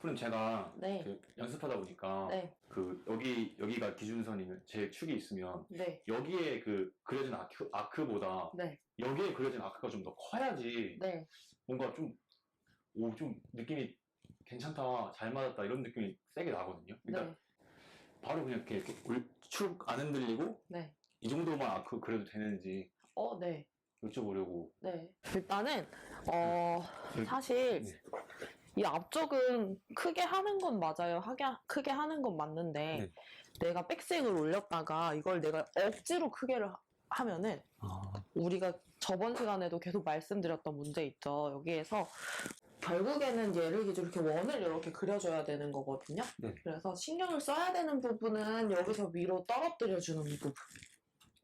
프로님 제가 네. 그 연습하다 보니까 네. 그 여기 여기가 기준선이면 제 축이 있으면 네. 여기에 그 그려진 아크, 아크보다 네. 여기에 그려진 아크가 좀 더 커야지 네. 뭔가 좀 오 좀 느낌이 괜찮다 잘 맞았다 이런 느낌이 세게 나거든요. 그러니까 네. 바로 그냥 이렇게, 이렇게 올- 축 안 흔들리고 네. 이 정도만 아크 그려도 되는지 어, 네. 여쭤보려고. 네. 일단은, 어, 네. 사실, 네. 이 앞쪽은 크게 하는 건 맞아요. 하게, 크게 하는 건 맞는데, 네. 내가 백스윙을 올렸다가 이걸 내가 억지로 크게를 하- 하면은, 아, 우리가 저번 시간에도 계속 말씀드렸던 문제 있죠. 여기에서 결국에는 얘를 기준으로 이렇게 원을 이렇게 그려줘야 되는 거거든요. 네. 그래서 신경을 써야 되는 부분은 여기서 위로 떨어뜨려 주는 이 부분.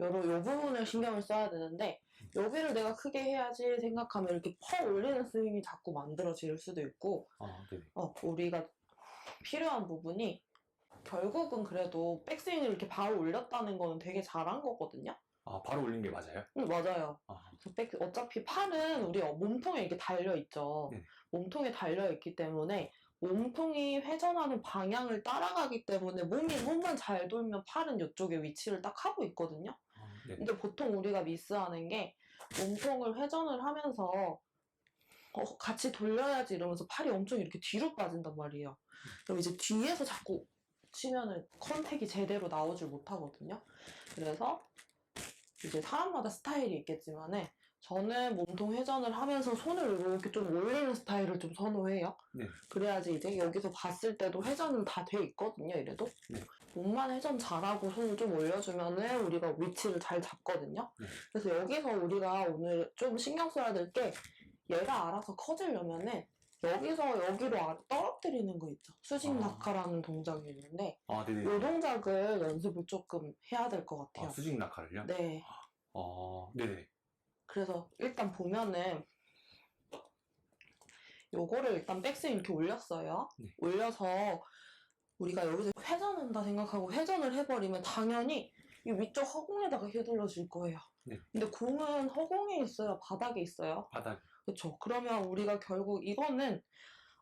요로, 요 부분을 신경을 써야 되는데, 여기를 내가 크게 해야지 생각하면 이렇게 퍼 올리는 스윙이 자꾸 만들어질 수도 있고, 아, 네네. 어, 우리가 필요한 부분이 결국은 그래도 백스윙을 이렇게 바로 올렸다는 거는 되게 잘한 거거든요. 아, 바로 올린 게 맞아요? 응, 맞아요. 아, 백- 어차피 팔은 우리 몸통에 이렇게 달려있죠. 네. 몸통에 달려있기 때문에 몸통이 회전하는 방향을 따라가기 때문에 몸이 몸만 잘 돌면 팔은 이쪽에 위치를 딱 하고 있거든요. 아, 네. 근데 보통 우리가 미스하는 게 몸통을 회전을 하면서 어, 같이 돌려야지 이러면서 팔이 엄청 이렇게 뒤로 빠진단 말이에요. 그럼 이제 뒤에서 자꾸 치면은 컨택이 제대로 나오질 못하거든요. 그래서 이제 사람마다 스타일이 있겠지만은 저는 몸통 회전을 하면서 손을 이렇게 좀 올리는 스타일을 좀 선호해요. 네. 그래야지 이제 여기서 봤을 때도 회전은 다 돼 있거든요, 이래도. 네. 몸만 회전 잘하고 손을 좀 올려주면은 우리가 위치를 잘 잡거든요. 네. 그래서 여기서 우리가 오늘 좀 신경 써야 될 게 얘가 알아서 커지려면은 여기서 여기로 아- 떨어뜨리는 거 있죠. 수직 아. 낙하라는 동작이 있는데 아. 이 동작을 연습을 조금 해야 될 것 같아요. 아, 수직 낙하를요? 네. 아, 네네. 그래서 일단 보면은 요거를 일단 백스윙 이렇게 올렸어요. 네. 올려서 우리가 여기서 회전한다 생각하고 회전을 해버리면 당연히 이 위쪽 허공에다가 휘둘러질 거예요. 네. 근데 공은 허공에 있어요? 바닥에 있어요? 바닥. 그렇죠. 그러면 우리가 결국 이거는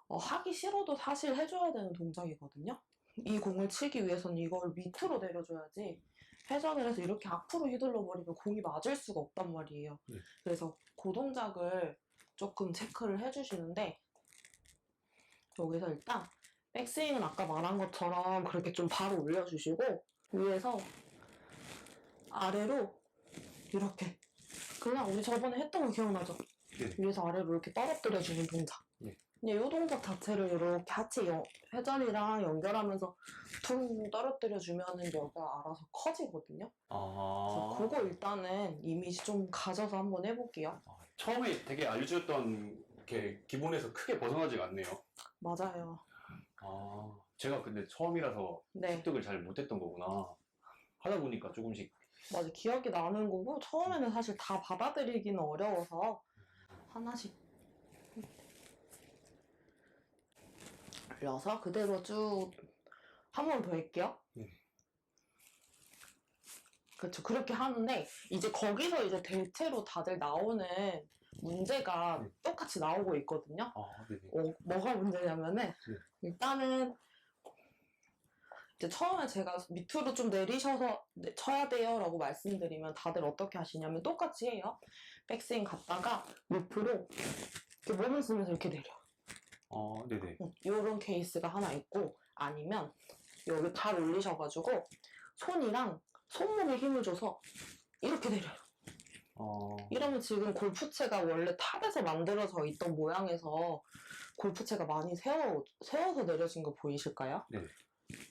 어, 하기 싫어도 사실 해줘야 되는 동작이거든요. 이 공을 치기 위해서는 이걸 밑으로 내려줘야지 회전을 해서 이렇게 앞으로 휘둘러 버리면 공이 맞을 수가 없단 말이에요. 네. 그래서 그 동작을 조금 체크를 해주시는데 여기서 일단 백스윙은 아까 말한 것처럼 그렇게 좀 바로 올려주시고 위에서 아래로 이렇게 그냥 우리 저번에 했던 거 기억나죠? 네. 위에서 아래로 이렇게 떨어뜨려주는 동작. 네. 근데 이 동작 자체를 이렇게 하체 연- 회전이랑 연결하면서 퉁 떨어뜨려주면은 여기가 알아서 커지거든요. 아. 그래서 그거 일단은 이미지 좀 가져서 한번 해볼게요. 아, 처음에 되게 알려주셨던 게 기본에서 크게 벗어나지가 않네요. 맞아요. 아, 제가 근데 처음이라서 네. 습득을 잘 못했던 거구나. 하다 보니까 조금씩. 맞아. 기억이 나는 거고, 처음에는 사실 다 받아들이기는 어려워서, 하나씩. 올려서 그대로 쭉, 한 번 더 할게요. 네. 그렇죠. 그렇게 하는데, 이제 거기서 이제 대체로 다들 나오는 문제가 네. 똑같이 나오고 있거든요. 아, 네네. 어, 뭐가 문제냐면은 일단은 이제 처음에 제가 밑으로 좀 내리셔서 네, 쳐야 돼요라고 말씀드리면 다들 어떻게 하시냐면 똑같이 해요. 백스윙 갔다가 밑으로 이렇게 몸을 쓰면서 이렇게 내려. 아, 네네. 이런 케이스가 하나 있고 아니면 여기 발 올리셔가지고 손이랑 손목에 힘을 줘서 이렇게 내려요. 아, 이러면 지금 골프채가 원래 탑에서 만들어져 있던 모양에서 골프채가 많이 세워, 세워서 내려진 거 보이실까요? 네.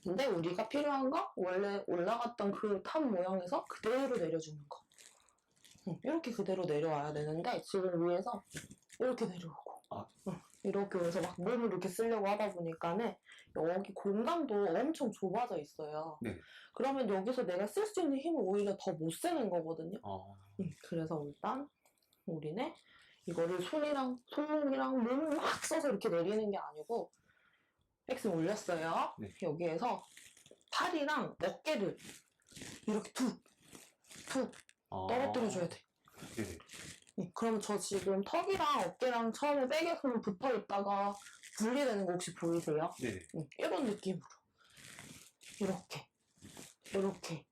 근데 우리가 필요한 거 원래 올라갔던 그 탑 모양에서 그대로 내려주는 거. 응, 이렇게 그대로 내려와야 되는데 지금 위에서 이렇게 내려오고 아. 응, 이렇게 해서 막 몸을 이렇게 쓰려고 하다 보니까는 여기 공간도 엄청 좁아져 있어요. 네. 그러면 여기서 내가 쓸 수 있는 힘을 오히려 더 못 쓰는 거거든요. 아, 음, 그래서 일단 우리는 이거를 손이랑 손목이랑 몸을 막 써서 이렇게 내리는 게 아니고 백스윙 올렸어요. 네. 여기에서 팔이랑 어깨를 이렇게 툭, 툭 아. 떨어뜨려줘야 돼. 네네. 음, 그럼 저 지금 턱이랑 어깨랑 처음에 백에서는 붙어 있다가 분리되는 거 혹시 보이세요? 네네. 응, 이런 느낌으로 이렇게 이렇게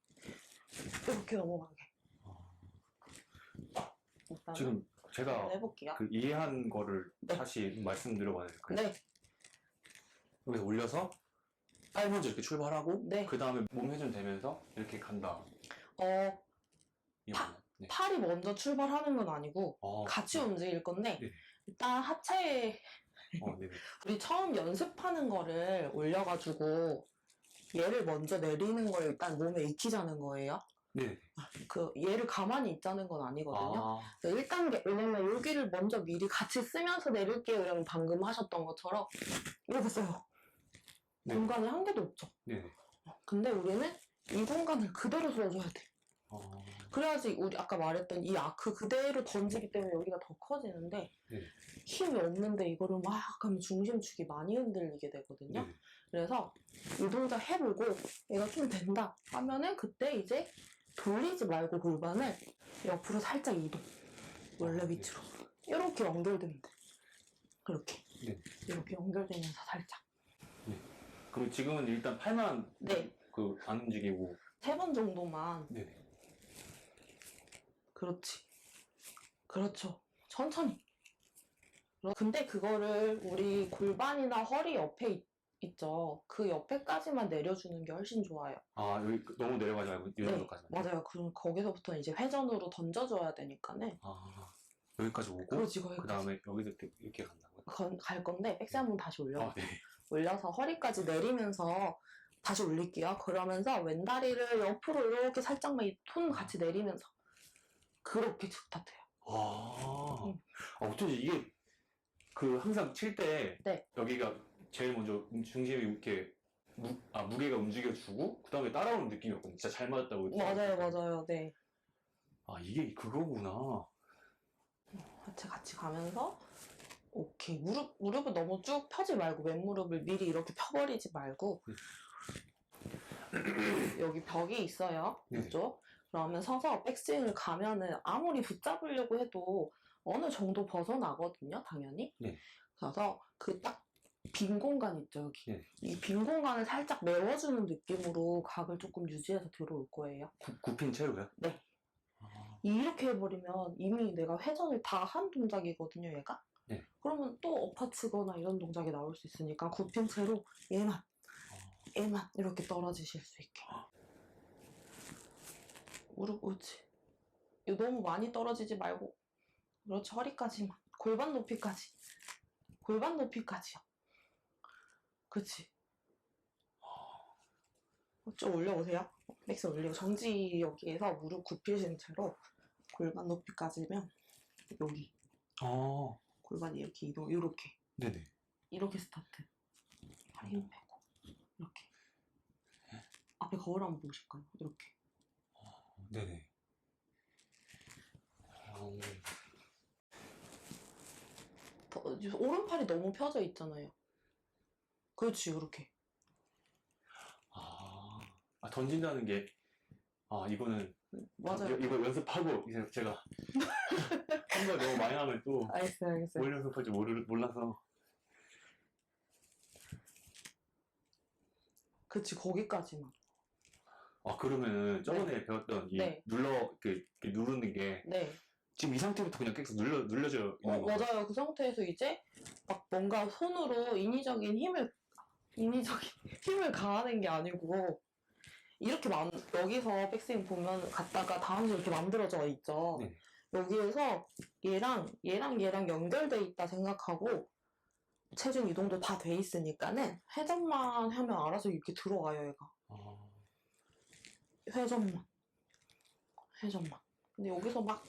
이렇게 넘어가게 일단은 지금 제가 해볼게요. 그 이해한 거를 네. 다시 말씀드려봐야 될까요? 네, 여기서 올려서 팔 먼저 이렇게 출발하고 네. 그 다음에 몸 회전 되면서 이렇게 간다. 어, 이? 네. 팔이 먼저 출발하는 건 아니고 어, 같이 움직일 건데 네. 일단 하체 어, 네네. 우리 처음 연습하는 거를 올려가지고 얘를 먼저 내리는 걸 일단 몸에 익히자는 거예요. 네네. 그 얘를 가만히 있자는 건 아니거든요. 아, 1단계 왜냐면 여기를 먼저 미리 같이 쓰면서 내릴게요. 이러면 방금 하셨던 것처럼 이렇게 써요. 네. 공간이 한 개도 없죠. 네네. 근데 우리는 이 공간을 그대로 써줘야 돼. 어, 그래야지 우리 아까 말했던 이 아크 그대로 던지기 때문에 여기가 더 커지는데 네. 힘이 없는데 이거를 막 하면 중심축이 많이 흔들리게 되거든요. 네네. 그래서 이 동작 해보고 얘가 좀 된다 하면은 그때 이제 돌리지 말고 골반을 옆으로 살짝 이동 원래 아, 네. 밑으로 이렇게 연결되면 돼 그렇게 네. 이렇게 연결되면서 살짝 그럼 지금은 일단 팔만 네. 그 안 움직이고 세 번 정도만 네네. 그렇지 그렇죠 천천히 근데 그거를 우리 골반이나 허리 옆에 있, 있죠 그 옆에까지만 내려주는 게 훨씬 좋아요 아 여기 너무 내려가지 말고 이 네, 정도까지. 맞아요. 그럼 거기서부터 이제 회전으로 던져줘야 되니까는 아 여기까지 오고 그렇지 그 거기까지 다음에 여기서 이렇게, 이렇게 간다고요? 건- 갈 건데 백스 한번 다시 올려 아 네. 올려서 허리까지 내리면서 다시 올릴게요. 그러면서 왼다리를 옆으로 이렇게 살짝만 이 손 같이 내리면서 그렇게 스타트해요. 아, 응. 아 어쩐지 이게 그 항상 칠 때 네. 여기가 제일 먼저 음- 중심이 이렇게 무, 아, 무게가 움직여주고 그 다음에 따라오는 느낌이었거든요. 진짜 잘 맞았다고. 맞아요. 맞아요. 네. 아 이게 그거구나. 하체 같이 가면서 오케이 무릎 무릎을 너무 쭉 펴지 말고 왼무릎을 미리 이렇게 펴버리지 말고 여기 벽이 있어요 네. 이쪽 그러면 서서 백스윙을 가면은 아무리 붙잡으려고 해도 어느 정도 벗어나거든요 당연히 네. 그래서 그 딱 빈 공간 있죠 여기 네. 이빈 공간을 살짝 메워주는 느낌으로 각을 조금 유지해서 들어올 거예요 구, 굽힌 채로요? 네. 아, 이렇게 해버리면 이미 내가 회전을 다 한 동작이거든요, 얘가. 네. 그러면 또 엎어치거나 이런 동작이 나올 수 있으니까 굽힌 채로 얘만, 얘만 이렇게 떨어지실 수 있게. 무릎 오지. 이거 너무 많이 떨어지지 말고. 그렇지, 허리까지만. 골반 높이까지. 골반 높이까지요. 그치. 좀 올려보세요. 맥스 올리고 정지 여기에서 무릎 굽히신 채로 골반 높이까지면 여기 아 골반이 이렇게 이동 이렇게 네네. 이렇게 스타트 팔힘 빼고 이렇게 앞에 거울 한번 보실까요? 이렇게 네네. 아, 더- 오른팔이 너무 펴져 있잖아요. 그렇지 이렇게 아, 아, 던진다는 게, 아, 이거는, 맞아요. 이- 이거 연습하고, 이제 제가, 한 번 너무 많이 하면 또, 알겠어요, 알겠어요. 뭘 연습할지 모르, 몰라서. 그렇지 거기까지만. 아, 그러면은, 저번에 배웠던 이 네. 눌러, 이렇게, 이렇게 누르는 게, 네. 지금 이 상태부터 그냥 계속 눌러, 눌려져 어, 있는 거예요. 맞아요. 그 상태에서 이제 막 뭔가 손으로 인위적인 힘을 인위적인 힘을 가하는 게 아니고 이렇게 만, 여기서 백스윙 보면 갔다가 다음 주 이렇게 만들어져 있죠. 네. 여기에서 얘랑 얘랑 얘랑 연결돼 있다 생각하고 체중 이동도 다 돼 있으니까는 회전만 하면 알아서 이렇게 들어가요 얘가 아, 회전만 회전만 근데 여기서 막,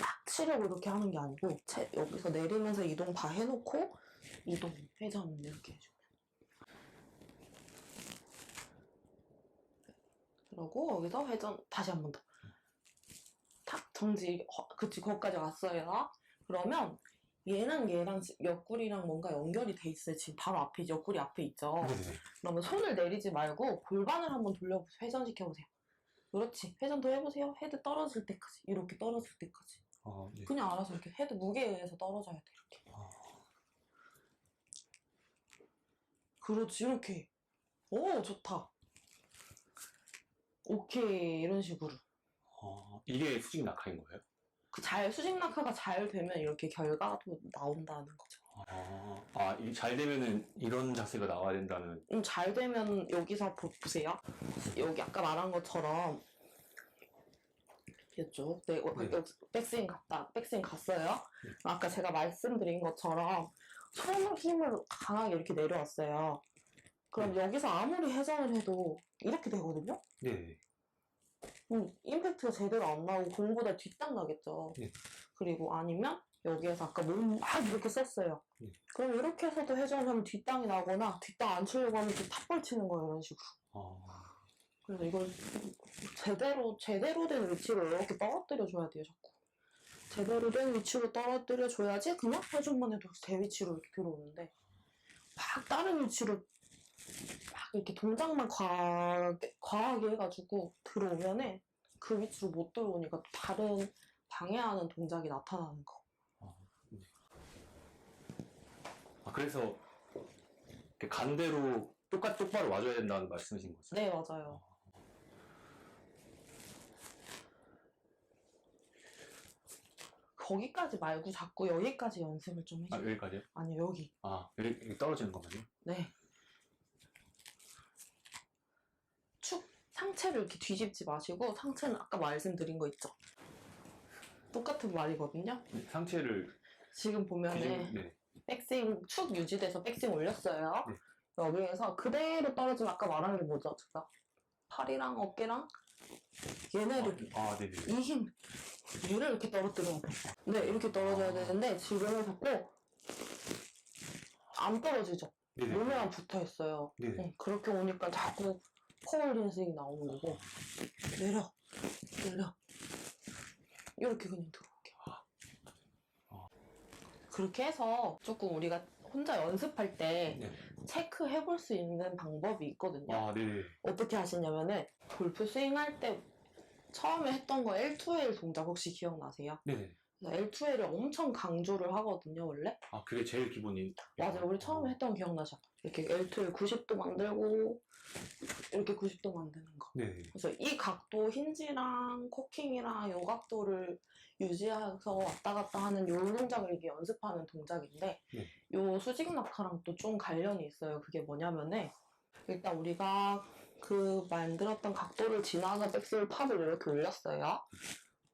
막 치려고 이렇게 하는 게 아니고 채- 여기서 내리면서 이동 다 해놓고 이동 회전 이렇게 해주면. 그러고 여기서 회전 다시 한 번 더. 탁 정지 어, 그치 거기까지 왔어요. 그러면 얘랑 얘랑 지- 옆구리랑 뭔가 연결이 돼 있어요 지금 바로 앞에 옆구리 앞에 있죠 네네. 그러면 손을 내리지 말고 골반을 한번 돌려보세요. 회전시켜 보세요. 그렇지. 회전 더 해보세요. 헤드 떨어질 때까지. 이렇게 떨어질 때까지. 아, 네. 그냥 알아서 이렇게 헤드 무게에 의해서 떨어져야 돼. 이렇게. 아, 그렇지, 이렇게. 오, 좋다. 오케이, 이런 식으로. 어, 이게 수직 낙하인 거예요? 그 잘, 수직 낙하가 잘 되면 이렇게 결과도 나온다는 거죠. 아, 아, 잘 되면은 이런 자세가 나와야 된다는. 좀잘 되면 여기서 보, 보세요. 여기 아까 말한 것처럼 이쪽 네, 어, 네. 여기 백스윙 갔다 백스윙 갔어요. 아까 제가 말씀드린 것처럼 손을 힘을 강하게 이렇게 내려왔어요. 그럼 여기서 아무리 회전을 해도 이렇게 되거든요. 네. 음, 임팩트가 제대로 안 나오고 공보다 뒷땅 나겠죠. 네. 그리고 아니면 여기에서 아까 몸막 이렇게 썼어요. 네. 그럼 이렇게 해서도 회전을 하면 뒷땅이 나거나 뒷땅 안 치려고 하면 또 탑볼 치는 거예요. 이런 식으로. 어, 그래서 이걸 제대로 제대로 된 위치로 이렇게 떨어뜨려 줘야 돼요, 자꾸. 제대로 된 위치로 떨어뜨려 줘야지 그냥 회전만 해도 제 위치로 이렇게 들어오는데 막 다른 위치로 막 이렇게 동작만 과하게, 과하게 해가지고 들어오면은 그 위치로 못 들어오니까 또 다른 방해하는 동작이 나타나는 거. 아, 그래서 이렇게 간대로 똑같 똑바로 와줘야 된다는 말씀이신 거죠? 네, 맞아요. 거기까지 말고 자꾸 여기까지 연습을 좀 아, 해줘. 여기까지요? 아니, 여기. 아, 여기, 여기 떨어지는 거만요? 네. 축 상체를 이렇게 뒤집지 마시고 상체는 아까 말씀드린 거 있죠. 똑같은 말이거든요. 네, 상체를 지금 보면은 뒤집는, 네. 백스윙 축 유지돼서 백스윙 올렸어요. 네. 여기에서 그대로 떨어지면 아까 말한 게 뭐죠? 제가 팔이랑 어깨랑 얘네를 아, 네네. 이 힘, 얘를 이렇게 떨어뜨려야 돼. 네, 이렇게 떨어져야 되는데 지금은 자꾸 안 떨어지죠. 네네. 몸에만 붙어 있어요. 네네. 응, 그렇게 오니까 자꾸 퍼올리는 스윙이 나오는 거고 내려 내려 이렇게 그냥 들어올게 아. 그렇게 해서 조금 우리가 혼자 연습할 때 네. 체크해 볼 수 있는 방법이 있거든요 아, 네네. 어떻게 하시냐면은 골프 스윙할 때 처음에 했던 거 L2L 동작 혹시 기억나세요? 네네. L2L을 엄청 강조를 하거든요 원래 아, 그게 제일 기본이. 맞아요. 우리 처음에 했던 거 기억나죠? 이렇게 L2를 90도 만들고 이렇게 90도 만드는 거. 네. 그래서 이 각도 힌지랑 코킹이랑 요 각도를 유지해서 왔다 갔다 하는 요 동작을 이렇게 연습하는 동작인데 네. 요 수직 낙하랑 또 좀 관련이 있어요. 그게 뭐냐면은 일단 우리가 그 만들었던 각도를 지나서 백스를 팝을 이렇게 올렸어요.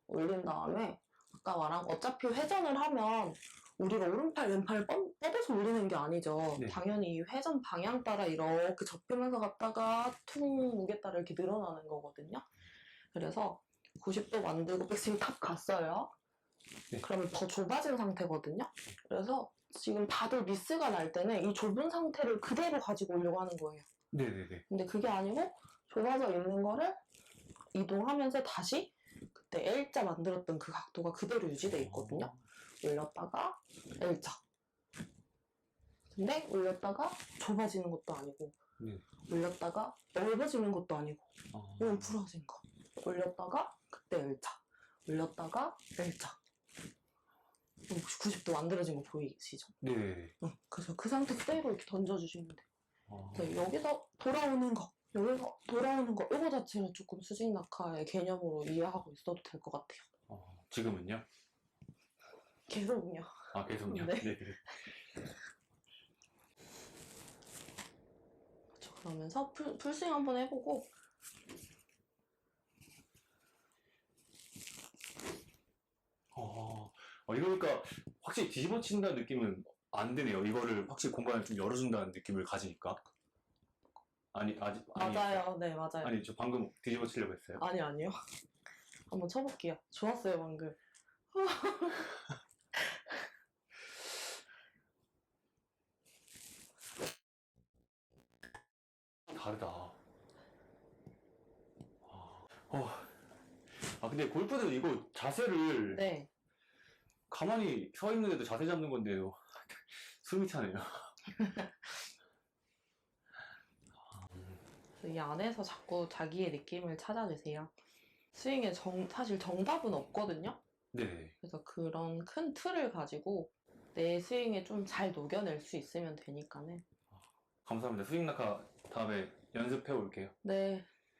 올린 다음에 아까 말한 어차피 회전을 하면 우리가 오른팔 왼팔 뻗, 뻗어서 올리는 게 아니죠. 네. 당연히 이 회전 방향 따라 이렇게 접히면서 갔다가 퉁 무게 따라 이렇게 늘어나는 거거든요. 그래서 90도 만들고 백스윙 탑 갔어요. 네. 그러면 더 좁아진 상태거든요. 그래서 지금 다들 미스가 날 때는 이 좁은 상태를 그대로 가지고 오려고 하는 거예요. 네네네. 근데 그게 아니고 좁아져 있는 거를 이동하면서 다시 그때 L자 만들었던 그 각도가 그대로 유지돼 있거든요. 올렸다가 L자. 근데 올렸다가 좁아지는 것도 아니고 네. 올렸다가 넓어지는 것도 아니고 아, 이건 부러진 거. 올렸다가 그때 L자. 올렸다가 L자. 90도 만들어진 거 보이시죠? 네네네. 응. 그래서 그 상태 그대로 이렇게 던져주시면 돼요. 아, 네, 여기서 돌아오는 거, 여기서 돌아오는 거, 이거 자체는 조금 수직 낙하의 개념으로 이해하고 있어도 될 것 같아요. 어, 지금은요? 계속요. 아, 계속요? 네. 네네. 그렇죠. 그러면서 풀, 풀스윙 한번 해보고, 어, 어, 이러니까 확실히 뒤집어 친다는 느낌은 안 드네요. 이거를 확실히 공간을 좀 열어준다는 느낌을 가지니까. 아니, 아직, 아니, 맞아요. 네, 맞아요. 아니, 저 방금 뒤집어 치려고 했어요. 아니, 아니요. 한번 쳐볼게요. 좋았어요, 방금. 다르다. 아, 어. 아, 근데 골프는 이거 자세를 네. 가만히 서 있는데도 자세 잡는 건데요. 숨이 차네요. 이 안에서 자꾸 자기의 느낌을 찾아주세요. 스윙에 정, 사실 정답은 없거든요. 네. 그래서 그런 큰 틀을 가지고 내 스윙에 좀 잘 녹여낼 수 있으면 되니까는 감사합니다. 수익 낙하 다음에 연습해 올게요. 네.